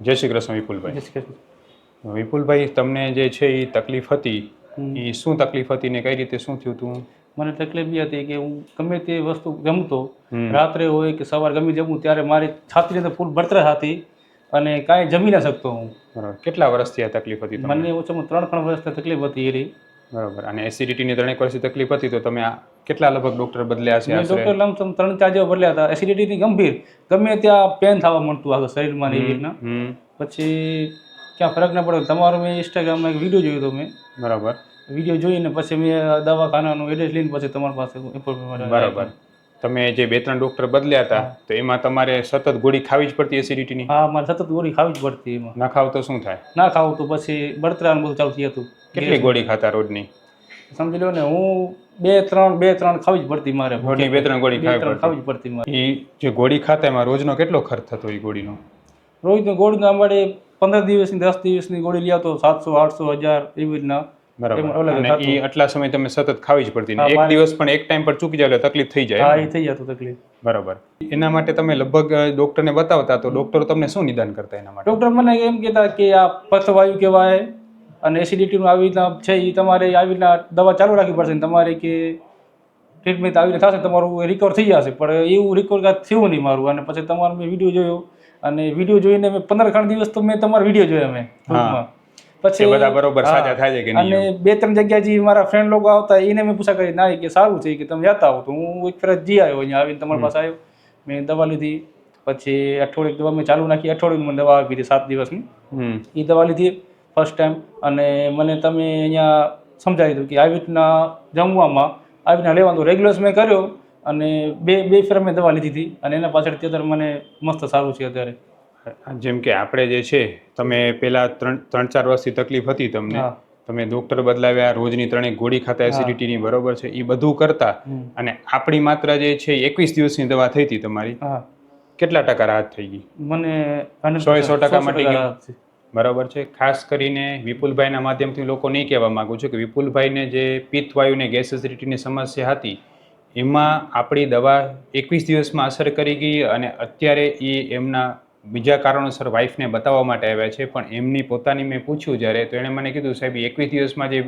જય શ્રી કૃષ્ણ વિપુલભાઈ. જય શ્રી કૃષ્ણ. વિપુલભાઈ તમને જે છે એ તકલીફ હતી એ શું તકલીફ હતી ને કઈ રીતે શું થયું હતું મને તકલીફ બી હતી કે હું ગમે તે વસ્તુ જમતો. રાત્રે હોય કે સવાર ગમે જમું ત્યારે મારી છાતી અંદર ફૂલ બળતરા હતી અને કાંઈ જમી ના શકતો હું. બરાબર. કેટલા વર્ષથી આ તકલીફ હતી મને ઓછામાં ત્રણ ત્રણ વર્ષથી તકલીફ હતી એરી બરાબર. અને એસિડિટીની ત્રણેક વર્ષથી તકલીફ હતી તો તમે આ કેટલા લગભગ ડોક્ટર બદલ્યા છે ડૉક્ટર લમસમ ત્રણ ચાર જેવા બદલ્યા હતા. એસિડિટીની ગંભીર. ગમે ત્યાં પેન થવા મળતું આગળ શરીરમાં એવી રીતના. પછી ક્યાં ફરક ના પડે. તમારો મેં ઇન્સ્ટાગ્રામમાં એક વીડિયો જોયો હતો મેં. બરાબર. વીડિયો જોઈને પછી મેં દવાખાનાનું એડ્રેસ લઈને પછી તમારી પાસે બરાબર. તમે જે બે ત્રણ ડોક્ટર બદલ્યા હતા તો એમાં તમારે સતત ગોળી ખાવી જ પડતી એસિડિટીની હા મારે સતત ગોળી ખાવી જ પડતી એમાં. ના ખાવ તો શું થાય? ના ખાવું તો પછી બળતરા બધું ચાલુ થઈ હતું કેટલી ગોળી ખાતા રોજની? સમજી લો ને હું બે ત્રણ બે ત્રણ ખાવી જ પડતી મારે. રોજની બે ત્રણ ગોળી ખાવી ખાવી જ પડતી મારે. એ જે ગોળી ખાતા એમાં રોજનો કેટલો ખર્ચ થતો એ ગોળીનો? રોજની ગોળીનો અમારે પંદર દિવસની દસ દિવસની ગોળી લ્યા તો સાતસો આઠસો હજાર એવી રીતના. બરાબર. અને એ આટલા સમય તમે સતત ખાવી જ પડતી એક દિવસ પણ એક ટાઈમ પર ચૂકી જાય તકલીફ થઈ જાય. હા એ થઈ જતો તકલીફ. બરાબર. એના માટે તમે લગભગ ડોક્ટરને બતાવતા તો ડોક્ટર તમને શું નિદાન કરતા એના માટે? ડોક્ટર મને એમ કહેતા કે આ પથવાયુ કહેવાય અને એસિડિટીનું આવી રીતના છે એ તમારે આવી રીતના દવા ચાલુ રાખવી પડશે તમારે કે ટ્રીટમેન્ટ આવી રીતે થશે તમારું રિકવર થઈ જશે. પણ એવું રિકવર થયું નહીં મારું. અને પછી તમારો મેં વીડિયો જોયો. અને વીડિયો જોઈને મેં પંદર ખાણ દિવસ તો મેં તમારો વીડિયો જોયો મેં. કે બધા બરોબર સાજા થાય છે કે નહીં અને બે ત્રણ જગ્યા જે મારા ફ્રેન્ડ લોકો આવતા એને મેં પૂછા કરી ના કે સારું છે કે તમે જતા આવો. તો હું એક ફરજ જી આવ્યો અહીંયા આવીને તમારી પાસે આવ્યો. મેં દવા લીધી પછી અઠવાડિયે દવા મેં ચાલુ નાખી અઠવાડિયું મને દવા આપી હતી સાત દિવસની. એ દવા લીધી ફર્સ્ટ ટાઈમ અને મને તમે અહીંયા સમજાવી દીધું કે આવી રીતના જમવામાં આવી રીતના લેવાનું. રેગ્યુલર્સ મેં કર્યો અને બે બે ફેર મેં દવા લીધી હતી. અને એના પાછળ અત્યારે મને મસ્ત સારું છે અત્યારે. જેમ કે આપણે જે છે તમે પેલા ત્રણ ત્રણ ચાર વર્ષથી તકલીફ હતી તમને. તમે ડોક્ટર બદલાવ્યા રોજની ત્રણેક ગોળી ખાતા એસિડિટીની બરોબર છે એ બધું કરતા. અને આપણી માત્ર જે છે એકવીસ દિવસની દવા થઈ હતી તમારી. કેટલા ટકા રાહત થઈ ગઈ? મને 100% સો સો ટકા મટી ગયું. બરાબર છે. ખાસ કરીને વિપુલભાઈના માધ્યમથી લોકો નહીં કહેવા માંગુ છું કે વિપુલભાઈને જે પિત્તવાયુને ગેસ એસિડિટીની સમસ્યા હતી એમાં આપણી દવા એકવીસ દિવસમાં અસર કરી ગઈ અને અત્યારે એ એમના બીજા કારણોસર વાઇફને બતાવવા માટે આવ્યા છે પણ એમની પોતાની મેં પૂછ્યું જ્યારે તો એણે મને કીધું સાહેબ એકવીસ દિવસમાં જે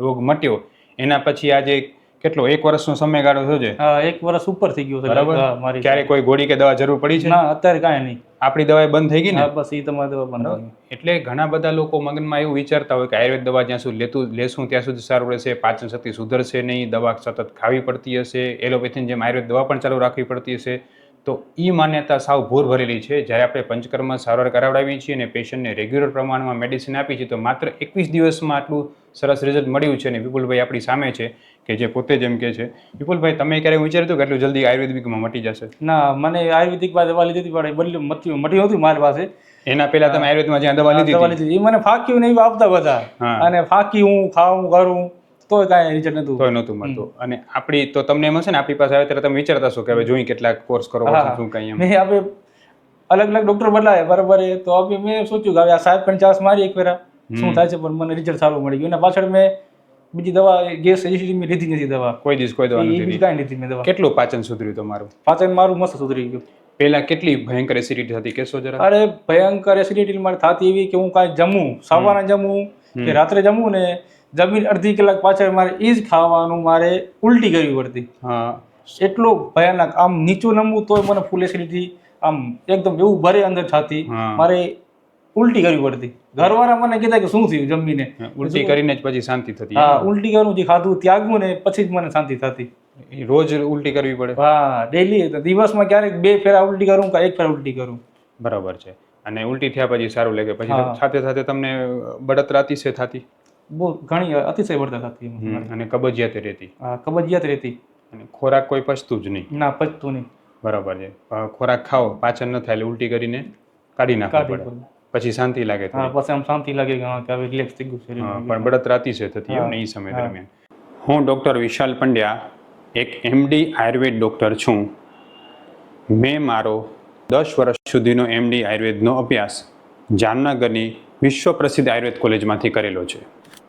રોગ મટ્યો એના પછી આજે કેટલો એક વર્ષનો સમયગાળો થયો છે? એક વર્ષ ઉપર થઈ ગયું છે બરાબર? મારી ક્યારે કોઈ ગોળી કે દવા જરૂર પડી છે? ના અત્યારે કાંઈ નહીં. આપણી દવા બંધ થઈ ગઈ ને? બસ એ તમારે દવા બંધ એટલે ઘણા બધા લોકો મગનમાં એવું વિચારતા હોય કે આયુર્વેદ દવા જ્યાં સુધી લેતું લેશું ત્યાં સુધી સારું રહેશે પાચન શક્તિ સુધરશે નહીં દવા સતત ખાવી પડતી હશે એલોપેથીની જેમ આયુર્વેદ દવા પણ ચાલુ રાખવી પડતી હશે. તો એ માન્યતા સાવ ભૂર ભરેલી છે. જ્યારે આપણે પંચકર્મ સારવાર કરાવડાવીએ છીએ અને પેશન્ટને રેગ્યુલર પ્રમાણમાં મેડિસિન આપીએ છીએ તો માત્ર એકવીસ દિવસમાં આટલું સરસ રિઝલ્ટ મળ્યું છે. અને વિપુલભાઈ આપણી સામે છે કે જે પોતે જેમ કે છે. વિપુલભાઈ તમે ક્યારેય વિચાર્યું હતું કે આટલું જલ્દી આયુર્વેદિકમાં મટી જશે? ના મને આયુર્વેદિક પાસે દવા લીધી હતી પણ બદલું મટી મટી નહોતી મારી પાસે. એના પહેલા તમે આયુર્વેદમાં જ્યાં દવા લીધી હતી? એ મને ફાકી નહીં આપતા બધા. અને ફાકી હું ખાવું કરું. તોય કાંઈ રિઝલ્ટ નતું તોય નહોતું મળતું. અને આપણી તો તમને એમ હશે ને આપણી પાસે આવે ત્યારે તમે વિચારતા હશો કે હવે જોઈ કેટલાક કોર્સ કરો શું કંઈ એમ. મેં આપણે અલગ અલગ ડોક્ટર બદલાય બરાબર એ. તો આપણે મેં સોચ્યું કે હવે આ સાહેબ પણ ચાન્સ મારી એક ફેરા. શું થાય છે પણ મને રિઝલ્ટ સારું મળી ગયું. અને પાછળ મેં બીજી દવા ગેસ એસિડિટી મેં લીધી નથી દવા. કોઈ દિવસ કોઈ દવા નથી કાંઈ લીધી મેં દવા. કેટલું પાચન સુધર્યું તમારું? પાચન મારું મસ્ત સુધરી ગયું. પહેલા કેટલી ભયંકર એસિડિટી હતી કેસો જરા. અરે ભયંકર એસિડિટી મારે થતી એવી કે હું કાંઈ જમું સવારે જમું કે રાત્રે જમું ને જમીન અડધી કલાક પાછળ મારે એ જ ખાવાનું મારે ઉલટી કરવી પડતી. હા. એટલો ભયાનક આમ નીચું નમવું તોય મને ફૂલ એસિડિટી આમ એકદમ એવું ભરે અંદર થતી મારે ઉલટી કરવી પડતી. ઘરવાળા મને કહેતા કે શું થયું જમીને? ઉલટી કરીને જ પછી શાંતિ થતી. હા ઉલટી કરવું જે ખાધું ત્યાગવું ને પછી જ મને શાંતિ થતી. રોજ ઉલટી કરવી પડે. હા ડેલી દિવસમાં ક્યારેક બે ફેરા ઉલટી કરું કે એક ફેરા ઉલટી કરું. બરાબર છે. અને ઉલટી થયા પછી સારું લાગે. પછી સાથે સાથે તમને બળતરા અતિશય થતી. બહુ ઘણી અતિશય બળતરા થતી અને કબજિયાત રહેતી. હા કબજિયાત રહેતી. અને ખોરાક કોઈ પચતું જ નહીં. ના પચતું નહીં. બરાબર છે. ખોરાક ખાઓ પાચન ન થાય એટલે ઉલટી કરીને કાઢી નાખવા પડે. પછી શાંતિ લાગે હા પછી આમ શાંતિ લાગે કે હવે રિલેક્સ થઈ ગયું શરીર પણ બળતરા અતિશય થતી હોય એ સમય. દરમિયાન. હું ડૉક્ટર વિશાલ પંડ્યા એક એમડી આયુર્વેદ ડૉક્ટર છું. મેં મારો દસ વર્ષ સુધીનો એમડી આયુર્વેદનો અભ્યાસ જામનગરની વિશ્વ પ્રસિદ્ધ આયુર્વેદ કોલેજમાંથી કરેલો છે.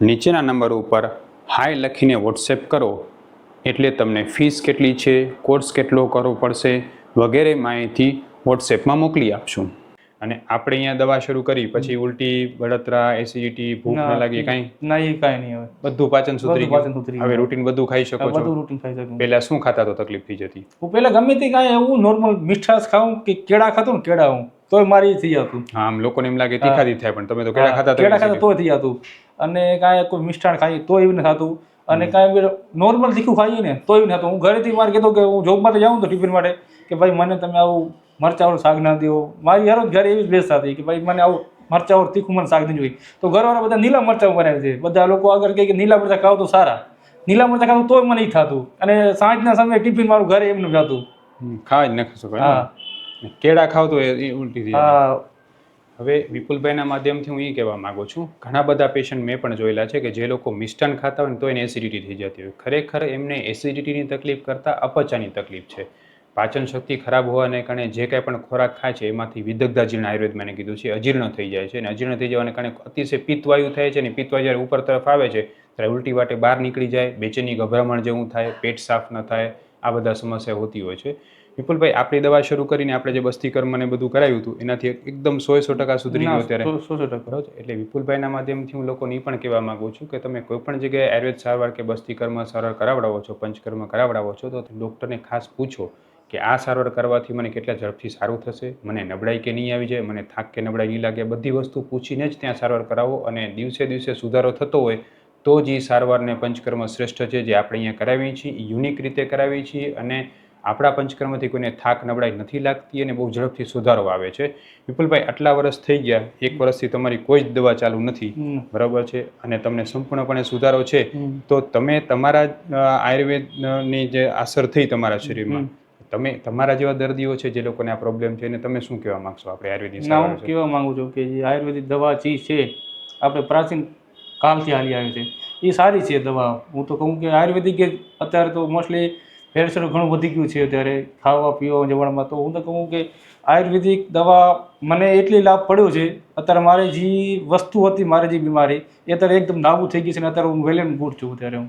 નીચેના નંબર ઉપર હાય લખીને વોટ્સએપ કરો. એટલે તમને ફીસ કેટલી છે કોર્સ કેટલો કરવો પડશે વગેરે માહિતી વોટ્સએપમાં મોકલી આપશું. અને આપણે અહીંયા દવા શરૂ કરી પછી ઉલટી બળતરા એસિડિટી ભૂખ ન લાગી કાંઈ? ના એ કાંઈ નહીં હવે બધું પાચન સુધરી બધું પાચન સુધરી હવે રૂટીન બધું ખાઈ શકો બધું છો. રૂટીન ખાઈ શકો. પહેલા શું ખાતા તો તકલીફ થઈ જતી? હું પહેલા ગમે તે કાંઈ એવું નોર્મલ મીઠાશ ખાઉં કે કેળા ખાતો ને કેળા હું તોય મારી થઈ જતું. હા આમ લોકોને એમ લાગે તીખાથી થાય પણ તમે તો કેળા ખાતા કેળા ખાતા તોય થઈ જતું. અને કાંઈ કોઈ મિષ્ટાણ ખાઈએ તો એવું ન થતું. અને કાંઈ નોર્મલ તીખું ખાઈએ ને તો એવું થતું. હું ઘરેથી મારે કીધું કે હું જોબ માટે જાઉં તો ટિફિન માટે કે ભાઈ મને તમે આવું મરચાવાળું શાક ના દો. મારી યાર ઘરે એવી જ બેસ થતી કે ભાઈ મને આવું મરચાવાળું તીખું મને શાક નહીં જોઈએ તો ઘરવાળા બધા નીલા મરચાં બનાવે છે. બધા લોકો આગળ કહે કે નીલા મરચાં ખાવ તો સારા. નીલા મરચાં ખાવ તોય મને નહીં થતું. અને સાંજના સમયે ટિફિન મારું ઘરે એમનું જતું ખાઈ નાખી શકો હા. કેળા ખાવ તો એ એ ઉલટી થઈ હા. હવે વિપુલભાઈના માધ્યમથી હું એ કહેવા માગું છું, ઘણા બધા પેશન્ટ મેં પણ જોયેલા છે કે જે લોકો મિષ્ટાન ખાતા હોય તો એને એસિડિટી થઈ જતી હોય. ખરેખર એમને એસિડિટીની તકલીફ કરતાં અપચાની તકલીફ છે. પાચન શક્તિ ખરાબ હોવાને કારણે જે કાંઈ પણ ખોરાક ખાય છે એમાંથી વિદગ્ધા જીર્ણ આયુર્વેદમાં કીધું છે અજીર્ણ થઈ જાય છે અને અજીર્ણ થઈ જવાને કારણે અતિશય પિત્તવાયુ થાય છે અને પિત્તવાયુ જ્યારે ઉપર તરફ આવે છે ત્યારે ઉલટી વાટે બહાર નીકળી જાય, બેચેની ગભરામણ જેવું થાય, પેટ સાફ ન થાય, આ બધા સમસ્યા હોતી હોય છે. વિપુલભાઈ આપણી દવા શરૂ કરીને આપણે જે બસ્તી કર્મ ને બધું કરાવ્યું હતું એનાથી એકદમ સો સો ટકા સુધરી ગયું અત્યારે સો સો ટકા? એટલે વિપુલભાઈના માધ્યમથી હું લોકોને એ પણ કહેવા માંગુ છું કે તમે કોઈ પણ જગ્યાએ આયુર્વેદ સારવાર કે બસ્તીકર્મ સારવાર કરાવડાવો છો પંચકર્મ કરાવડાવો છો તો ડૉક્ટરને ખાસ પૂછો કે આ સારવાર કરવાથી મને કેટલા ઝડપથી સારું થશે મને નબળાઈ કે નહીં આવી જાય મને થાક કે નબળાઈ નહીં લાગે બધી વસ્તુ પૂછીને જ ત્યાં સારવાર કરાવો અને દિવસે દિવસે સુધારો થતો હોય તો જ એ સારવારને પંચકર્મ શ્રેષ્ઠ છે જે આપણે અહીંયા કરાવીએ છીએ યુનિક રીતે કરાવીએ છીએ અને આપણા પંચકર્મથી કોઈને થાક નબળાઈ નથી લાગતી અને બહુ ઝડપથી સુધારો આવે છે. વિપુલભાઈ આટલા વર્ષ થઈ ગયા એક વર્ષથી તમારી કોઈ જ દવા ચાલુ નથી. બરાબર છે? અને તમને સંપૂર્ણપણે સુધારો છે. તો તમે તમારા આયુર્વેદની જે અસર થઈ તમારા શરીરમાં તમે તમારા જેવા દર્દીઓ છે જે લોકોને આ પ્રોબ્લેમ છે એને તમે શું કહેવા માંગશો આપણે આયુર્વેદિક ના હું કહેવા માંગુ છું કે જે આયુર્વેદિક દવા જે છે આપણે પ્રાચીન કાલથી હાલી આવી છે. એ સારી છે દવા. હું તો કહું કે આયુર્વેદિક અત્યારે તો મોસ્ટલી ભેળસેળ ઘણું વધી ગયું છે અત્યારે ખાવા પીવા જમવામાં તો હું તો કહું કે આયુર્વેદિક દવા મને એટલી લાભ પડ્યો છે. અત્યારે મારે જે વસ્તુ હતી મારી જે બીમારી એ અત્યારે એકદમ નાબૂદ થઈ ગઈ છે અને અત્યારે હું વેલ એન્ડ ગુડ છું અત્યારે હું.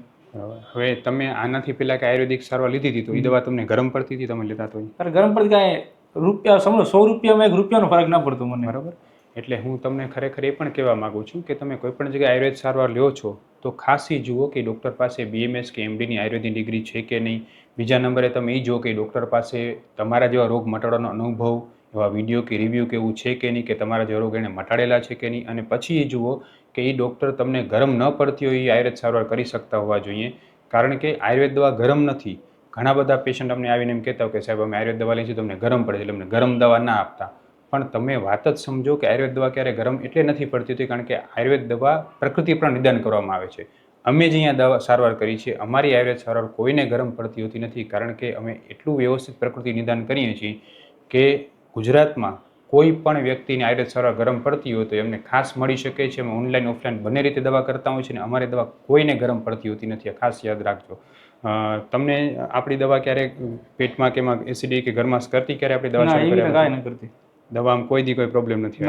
હવે તમે આનાથી પહેલાં કે આયુર્વેદિક સારવાર લીધી હતી તો એ દવા તમને ગરમ પડતી હતી તમે લેતા તો? અરે ગરમ પડતી કાંઈ રૂપિયા સમજો સો રૂપિયામાં એક રૂપિયાનો ફરક ના પડતો મને. બરાબર. એટલે હું તમને ખરેખર એ પણ કહેવા માંગુ છું કે તમે કોઈ પણ જગ્યાએ આયુર્વેદ સારવાર લ્યો છો તો ખાસી જુઓ કે ડૉક્ટર પાસે બીએમએસ કે એમડીની આયુર્વેદની ડિગ્રી છે કે નહીં. બીજા નંબરે તમે એ જુઓ કે ડૉક્ટર પાસે તમારા જેવા રોગ મટાડવાનો અનુભવ, એવા વીડિયો કે રિવ્યૂ કે એવું છે કે નહીં, કે તમારા જેવા રોગ એણે મટાડેલા છે કે નહીં? અને પછી એ જુઓ કે એ ડૉક્ટર તમને ગરમ ન પડતી હોય એ આયુર્વેદ સારવાર કરી શકતા હોવા જોઈએ. કારણ કે આયુર્વેદ દવા ગરમ નથી. ઘણા બધા પેશન્ટ અમને આવીને એમ કહેતા હોય કે સાહેબ, અમે આયુર્વેદ દવા લઈએ છીએ, તમને ગરમ પડે છે, એટલે અમને ગરમ દવા ના આપતા. પણ તમે વાત જ સમજો કે આયુર્વેદ દવા ક્યારે ગરમ એટલે નથી પડતી હોતી, કારણ કે આયુર્વેદ દવા પ્રકૃતિ પણ નિદાન કરવામાં આવે છે. અમે જ અહીંયા દવા સારવાર કરી છે. અમારી આયુર્વેદ સારવાર કોઈને ગરમ પડતી હોતી નથી કારણ કે અમે એટલું વ્યવસ્થિત પ્રકૃતિ નિદાન કરીએ છીએ કે ગુજરાતમાં કોઈ પણ વ્યક્તિને આયુર્વેદ સારવાર ગરમ પડતી હોય તો એમને ખાસ મળી શકે છે. અમે ઓનલાઈન ઓફલાઈન બંને રીતે દવા કરતા હોય છે અને અમારી દવા કોઈને ગરમ પડતી હોતી નથી. ખાસ યાદ રાખજો. તમને આપણી દવા ક્યારેક પેટમાં કે એમાં એસિડિટી કે ગરમાશ કરતી? ક્યારે આપણી દવા દવા દવામાં કોઈ દી કોઈ પ્રોબ્લેમ નથી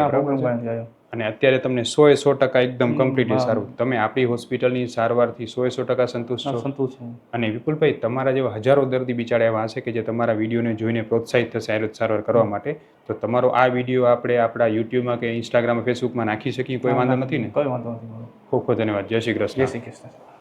અને અત્યારે તમને સો એ સો ટકા એકદમ કમ્પ્લીટલી સારું. તમે આપણી હોસ્પિટલની સારવારથી સો એ સો ટકા સંતુષ્ટ ના, છો સંતોષ છું. અને વિપુલભાઈ તમારા જેવા હજારો દર્દી બિચારા એવા હશે કે જે તમારા વિડીયોને જોઈને પ્રોત્સાહિત થશે આયુર્વેદ સારવાર કરવા માટે. તો તમારો આ વીડિયો આપણે આપણા યુટ્યુબમાં કે ઇન્સ્ટાગ્રામ ફેસબુકમાં નાખી શકીએ કોઈ વાંધો નથી ને? કોઈ વાંધો નથી ખૂબ ખૂબ ધન્યવાદ. જય શ્રી કૃષ્ણ. જય શ્રી કૃષ્ણ.